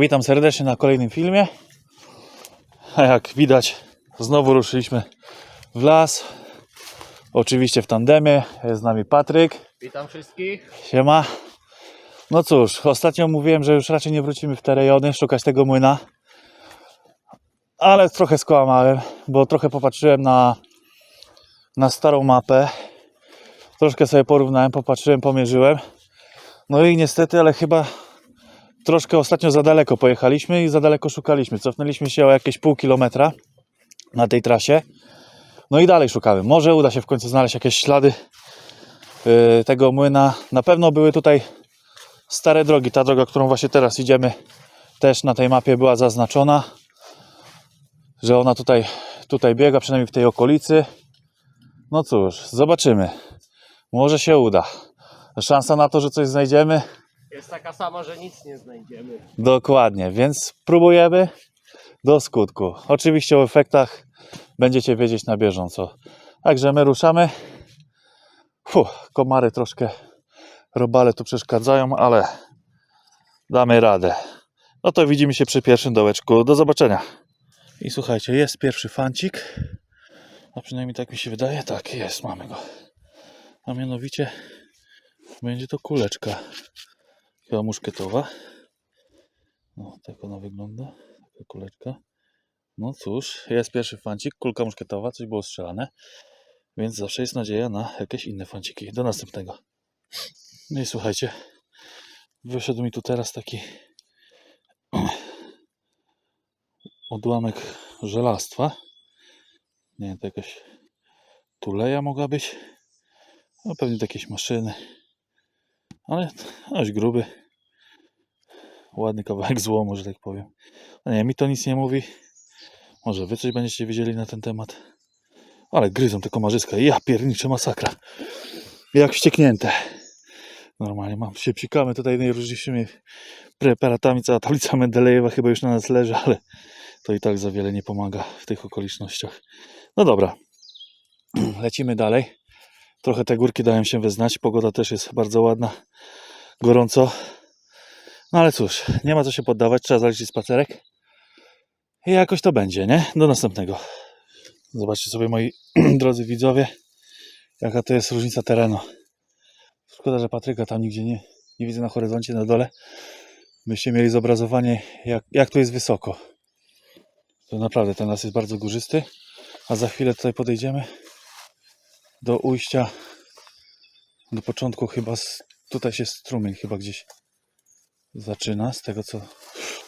Witam serdecznie na kolejnym filmie. A jak widać, znowu ruszyliśmy w las. Oczywiście w tandemie. Jest z nami Patryk. Witam wszystkich. Siema. No cóż, ostatnio mówiłem, że już raczej nie wrócimy w te rejony, szukać tego młyna. Ale trochę skłamałem, bo trochę popatrzyłem na, na starą mapę. Troszkę sobie porównałem, popatrzyłem, pomierzyłem. No i niestety, ale chyba troszkę ostatnio za daleko pojechaliśmy i za daleko szukaliśmy. Cofnęliśmy się o jakieś pół kilometra na tej trasie. No i dalej szukamy. Może uda się w końcu znaleźć jakieś ślady yy, tego młyna. Na pewno były tutaj stare drogi. Ta droga, którą właśnie teraz idziemy, też na tej mapie była zaznaczona, że ona tutaj, tutaj biega, przynajmniej w tej okolicy. No cóż, zobaczymy. Może się uda. Szansa na to, że coś znajdziemy, Jest taka sama, że nic nie znajdziemy. Dokładnie, więc próbujemy do skutku. Oczywiście o efektach będziecie wiedzieć na bieżąco. Także my ruszamy. Komary troszkę, robale tu przeszkadzają, ale damy radę. No to widzimy się przy pierwszym dołeczku. Do zobaczenia. I słuchajcie, jest pierwszy fancik. A przynajmniej tak mi się wydaje. Tak, jest, mamy go. A mianowicie będzie to kuleczka. Chyba muszkietowa. No, tak ona wygląda. Taka kuleczka. No cóż, jest pierwszy fancik, kulka muszkietowa, coś było strzelane. Więc zawsze jest nadzieja na jakieś inne fanciki. Do następnego. No i słuchajcie, wyszedł mi tu teraz taki odłamek żelastwa. Nie wiem, to jakaś tuleja mogła być. No pewnie jakieś maszyny. Ale dość gruby. Ładny kawałek złomu, że tak powiem. No nie, mi to nic nie mówi. Może wy coś będziecie wiedzieli na ten temat. Ale gryzą te komarzyska. Ja pierniczę masakra. Jak wścieknięte. Normalnie mam się psikamy tutaj najróżniejszymi preparatami. Cała tablica Mendelejewa chyba już na nas leży, ale to i tak za wiele nie pomaga w tych okolicznościach. No dobra. Lecimy dalej. Trochę te górki dają się wyznać. Pogoda też jest bardzo ładna. Gorąco. No ale cóż, nie ma co się poddawać. Trzeba zaliczyć spacerek. I jakoś to będzie, nie? Do następnego. Zobaczcie sobie, moi drodzy widzowie, jaka to jest różnica terenu. Szkoda, że Patryka tam nigdzie nie, nie widzę na horyzoncie, na dole. Byście mieli zobrazowanie, jak, jak to jest wysoko. To naprawdę ten las jest bardzo górzysty. A za chwilę tutaj podejdziemy do ujścia, do początku chyba, z, tutaj się strumień chyba gdzieś zaczyna, z tego co,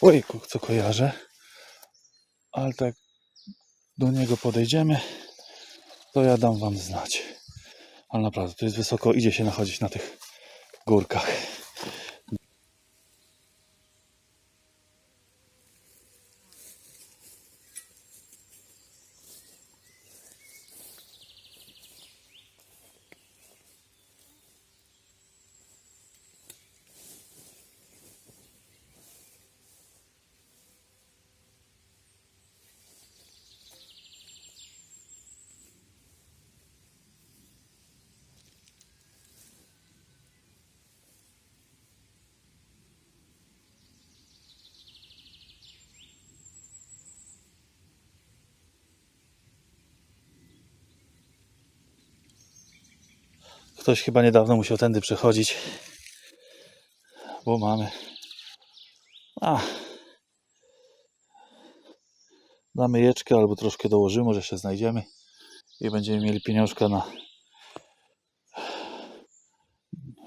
oj, co kojarzę. Ale tak do niego podejdziemy, to ja dam wam znać. Ale naprawdę, to jest wysoko, idzie się nachodzić na tych górkach. Ktoś chyba niedawno musiał tędy przechodzić, bo mamy. A. Damy jeczkę albo troszkę dołożymy, może się znajdziemy i będziemy mieli pieniążka na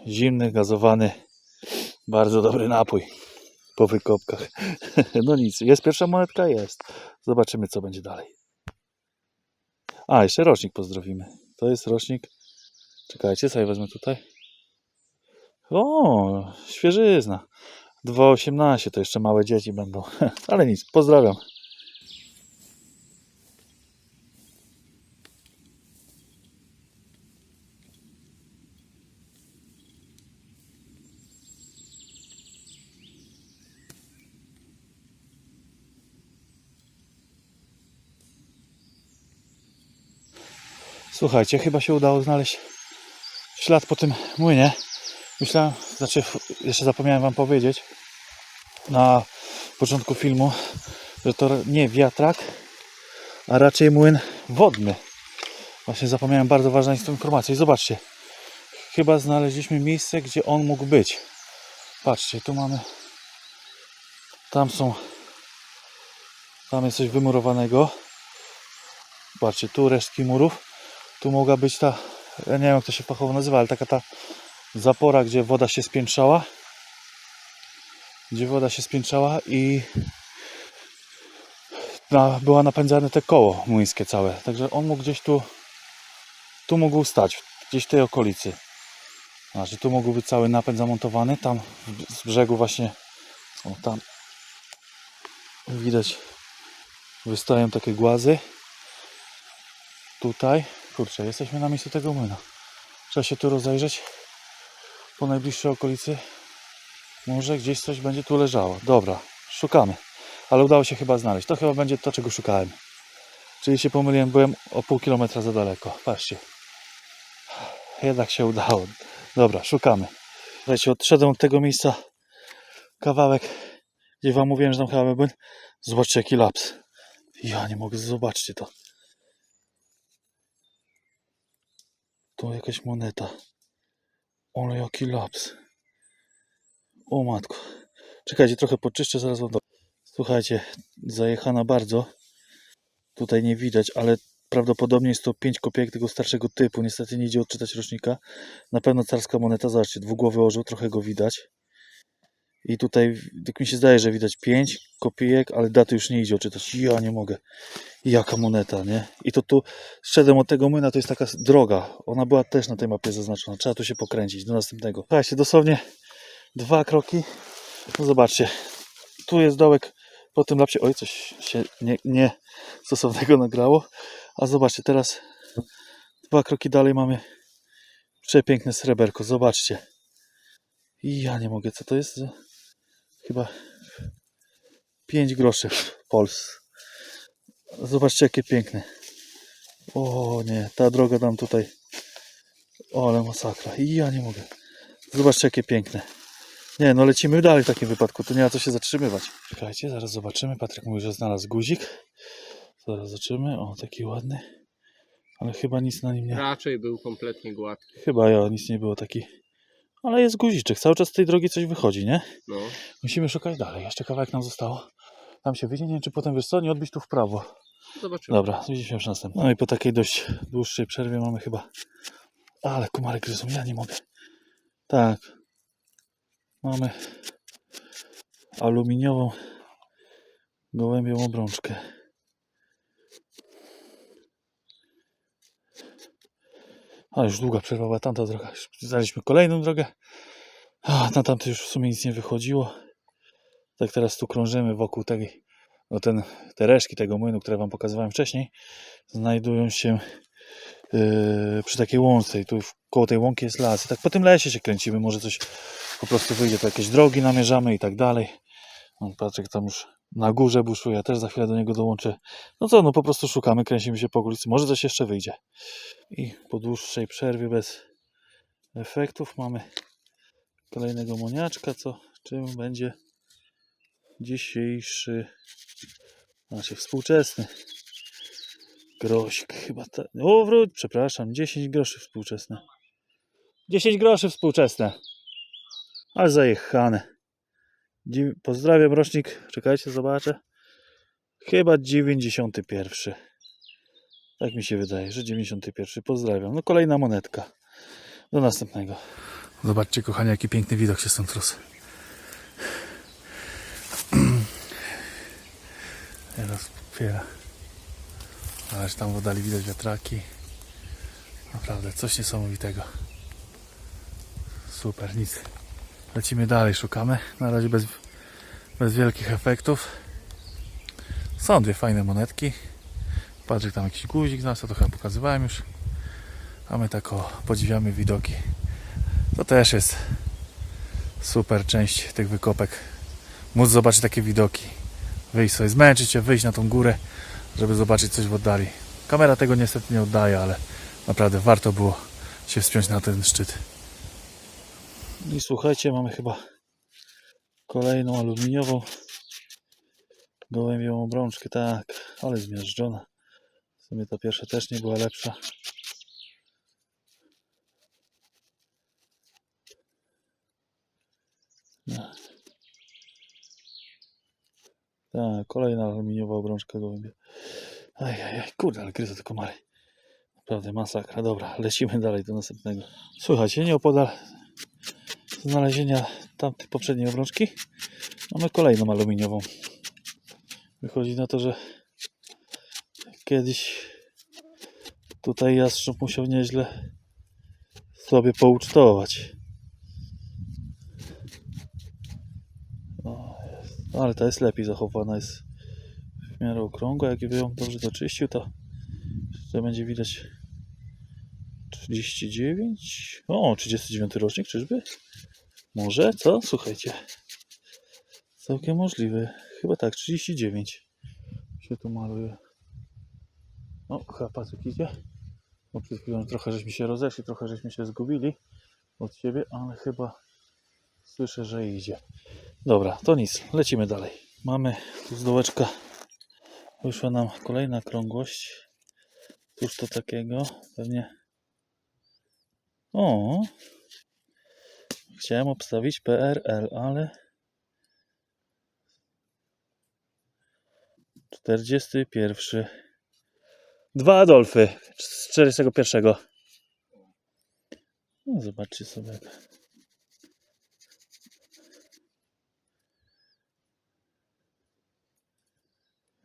zimny, gazowany, bardzo dobry napój po wykopkach. No nic, jest pierwsza monetka? Jest. Zobaczymy, co będzie dalej. A, jeszcze rocznik pozdrowimy. To jest rocznik Czekajcie, sobie wezmę tutaj. O, świeżyzna. 2,18 to jeszcze małe dzieci będą. Ale nic, pozdrawiam. Słuchajcie, chyba się udało znaleźć ślad po tym młynie. Myślałem, znaczy jeszcze zapomniałem Wam powiedzieć, na początku filmu, że to nie wiatrak, a raczej młyn wodny. Właśnie zapomniałem bardzo ważną informację. I zobaczcie, chyba znaleźliśmy miejsce, gdzie on mógł być. Patrzcie, tu mamy, tam są, tam jest coś wymurowanego. Patrzcie, tu resztki murów. Tu mogła być ta, ja nie wiem jak to się fachowo nazywa, ale taka ta zapora, gdzie woda się spiętrzała. Gdzie woda się spiętrzała i na, była napędzane te koło młyńskie całe. Także on mógł gdzieś tu, tu mógł stać, gdzieś w tej okolicy. Znaczy tu mógł być cały napęd zamontowany, tam z brzegu właśnie, o tam widać wystają takie głazy. Tutaj, kurczę, jesteśmy na miejscu tego młyna. Trzeba się tu rozejrzeć po najbliższej okolicy. Może gdzieś coś będzie tu leżało. Dobra, szukamy. Ale udało się chyba znaleźć. To chyba będzie to, czego szukałem. Czyli się pomyliłem, byłem o pół kilometra za daleko. Patrzcie. Jednak się udało. Dobra, szukamy. Słuchajcie, odszedłem od tego miejsca kawałek, gdzie wam mówiłem, że tam chyba był. Zobaczcie jaki laps. Ja nie mogę, zobaczcie to. To jakaś moneta. Ale jaki laps. O matko. Czekajcie, trochę poczyszczę, zaraz wam do... Słuchajcie, zajechana bardzo. Tutaj nie widać, ale prawdopodobnie jest to 5 kopiek tego starszego typu. Niestety nie idzie odczytać rocznika. Na pewno carska moneta, zobaczcie, dwugłowy orzeł, trochę go widać. I tutaj, tak mi się zdaje, że widać 5 kopijek, ale daty już nie idzie odczytać. Ja nie mogę. Jaka moneta, nie? I to tu szedłem od tego młyna, to jest taka droga. Ona była też na tej mapie zaznaczona. Trzeba tu się pokręcić do następnego. Słuchajcie, dosłownie dwa kroki. No zobaczcie, tu jest dołek po tym lapsie. Oj, coś się nie, nie stosownego nagrało. A zobaczcie, teraz dwa kroki dalej mamy przepiękne sreberko. Zobaczcie. I ja nie mogę, co to jest? Chyba 5 groszy w Pols. Zobaczcie, jakie piękne. O nie, ta droga tam tutaj. O, ale masakra. I ja nie mogę. Zobaczcie, jakie piękne. Nie, no lecimy dalej w takim wypadku. Tu nie ma co się zatrzymywać. Czekajcie, zaraz zobaczymy. Patryk mówi, że znalazł guzik. Zaraz zobaczymy. O, taki ładny. Ale chyba nic na nim nie... Raczej był kompletnie gładki. Chyba ja, nic nie było taki... Ale jest guziczek. Cały czas z tej drogi coś wychodzi, nie? No. Musimy szukać dalej. Jeszcze kawałek nam zostało. Tam się wyjdzie. Nie wiem, czy potem wiesz co, nie odbić tu w prawo. Zobaczymy. Dobra, widzimy się już następnym. No i po takiej dość dłuższej przerwie mamy chyba... Ale komary gryzą, ja nie mogę. Tak. Mamy aluminiową gołębią obrączkę. A już długa przerwa była tamta droga. Już Znaleźliśmy kolejną drogę. A, na tamtej już w sumie nic nie wychodziło. Tak teraz tu krążymy wokół tej, no ten, te reszki tego młynu, które Wam pokazywałem wcześniej, znajdują się yy, przy takiej łące i tu koło tej łąki jest las. I tak po tym lesie się kręcimy, może coś po prostu wyjdzie, to jakieś drogi namierzamy i tak dalej. No, Patryk tam już na górze buszuje, też za chwilę do niego dołączę. No co, no po prostu szukamy, kręcimy się po okolicy, może coś jeszcze wyjdzie. I po dłuższej przerwie bez efektów mamy kolejnego moniaczka, co czym będzie dzisiejszy, znaczy współczesny grosik chyba tak. O, wróć, przepraszam, 10 groszy współczesne. 10 groszy współczesne. Ale zajechane. Pozdrawiam rocznik, czekajcie, zobaczę. Chyba 91. Tak mi się wydaje, że 91. Pozdrawiam. No kolejna monetka. Do następnego. Zobaczcie, kochani, jaki piękny widok się stąd roz. Teraz otwiera. Ależ tam w oddali widać wiatraki. Naprawdę coś niesamowitego. Super, nic. Lecimy dalej, szukamy. Na razie bez, bez wielkich efektów. Są dwie fajne monetki. Patryk tam jakiś guzik znalazł, to trochę pokazywałem już. A my tak o, podziwiamy widoki. To też jest super część tych wykopek. Móc zobaczyć takie widoki. Wyjść sobie, zmęczyć się, wyjść na tą górę, żeby zobaczyć coś w oddali. Kamera tego niestety nie oddaje, ale naprawdę warto było się wspiąć na ten szczyt. I słuchajcie, mamy chyba kolejną aluminiową Gołębią obrączkę, tak, ale zmiażdżona. W sumie ta pierwsza też nie była lepsza. No. Tak, kolejna aluminiowa obrączka gołębia. Ajajaj, kurde, ale gryzę te komary. Naprawdę masakra. Dobra, lecimy dalej do następnego. Słuchajcie, nieopodal znalezienia tamtej poprzedniej obrączki mamy kolejną aluminiową. Wychodzi na to, że kiedyś tutaj jastrząb musiał nieźle sobie poucztować. O, jest. Ale ta jest lepiej zachowana, jest w miarę okrągła. Jak ją dobrze doczyścił, to jeszcze będzie widać 39. O, 39 rocznik, czyżby? Może, co? Słuchajcie. Całkiem możliwe. Chyba tak, 39 się tu maluje. O, chyba Patryk idzie. Bo przed chwilą trochę żeśmy się rozeszli, trochę żeśmy się zgubili od siebie, ale chyba słyszę, że idzie. Dobra, to nic, lecimy dalej. Mamy tu z dołeczka. Wyszła nam kolejna krągłość. Cóż to takiego? Pewnie. O! Chciałem obstawić PRL, ale 41. Dwa Adolfy z 41. No, zobaczcie sobie.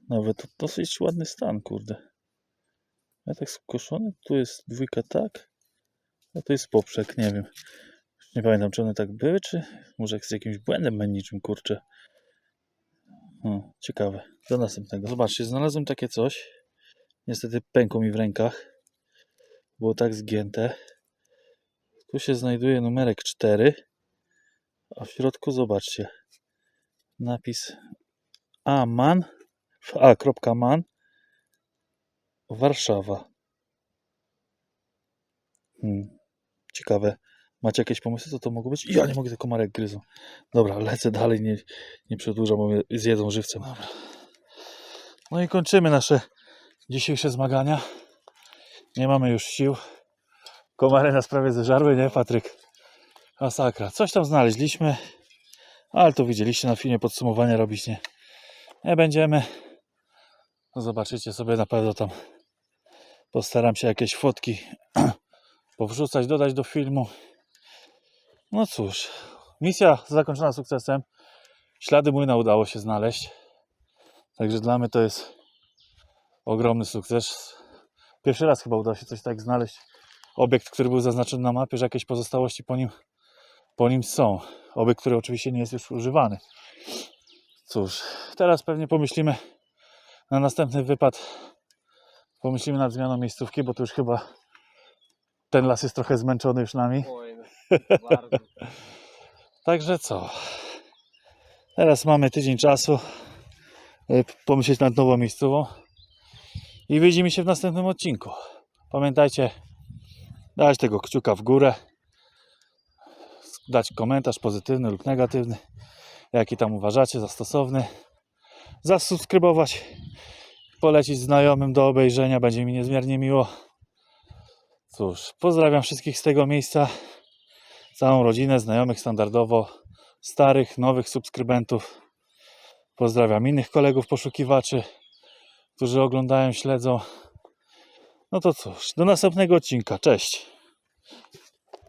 Nawet dosyć ładny stan, kurde. Ja tak skoszony, tu jest dwójka tak, a to jest poprzek, nie wiem. Nie pamiętam, czy one tak były, czy może z jakimś błędem menniczym, kurczę. O, ciekawe. Do następnego. Zobaczcie, znalazłem takie coś. Niestety pękło mi w rękach. Było tak zgięte. Tu się znajduje numerek 4. A w środku zobaczcie. Napis Aman. A.man. Warszawa. Hmm. Ciekawe. Macie jakieś pomysły, co to mogło być? Ja nie mogę, te komarek gryzą. Dobra, lecę dalej, nie, nie przedłużam, bo mnie zjedzą żywcem. Dobra. No i kończymy nasze dzisiejsze zmagania. Nie mamy już sił. Komary nas prawie zeżarły, nie Patryk? Masakra. Coś tam znaleźliśmy, ale to widzieliście na filmie podsumowania robić nie, nie będziemy. No zobaczycie sobie na pewno tam. Postaram się jakieś fotki powrzucać, dodać do filmu. No cóż, misja zakończona sukcesem. Ślady młyna udało się znaleźć. Także dla mnie to jest ogromny sukces. Pierwszy raz chyba udało się coś tak znaleźć. Obiekt, który był zaznaczony na mapie, że jakieś pozostałości po nim, po nim są. Obiekt, który oczywiście nie jest już używany. Cóż, teraz pewnie pomyślimy na następny wypad. Pomyślimy nad zmianą miejscówki, bo to już chyba ten las jest trochę zmęczony już nami. Także co? Teraz mamy tydzień czasu y, pomyśleć nad nową miejscową i widzimy się w następnym odcinku. Pamiętajcie, dać tego kciuka w górę, dać komentarz pozytywny lub negatywny, jaki tam uważacie za stosowny, zasubskrybować, polecić znajomym do obejrzenia, będzie mi niezmiernie miło. Cóż, pozdrawiam wszystkich z tego miejsca całą rodzinę, znajomych standardowo, starych, nowych subskrybentów. Pozdrawiam innych kolegów poszukiwaczy, którzy oglądają, śledzą. No to cóż, do następnego odcinka. Cześć.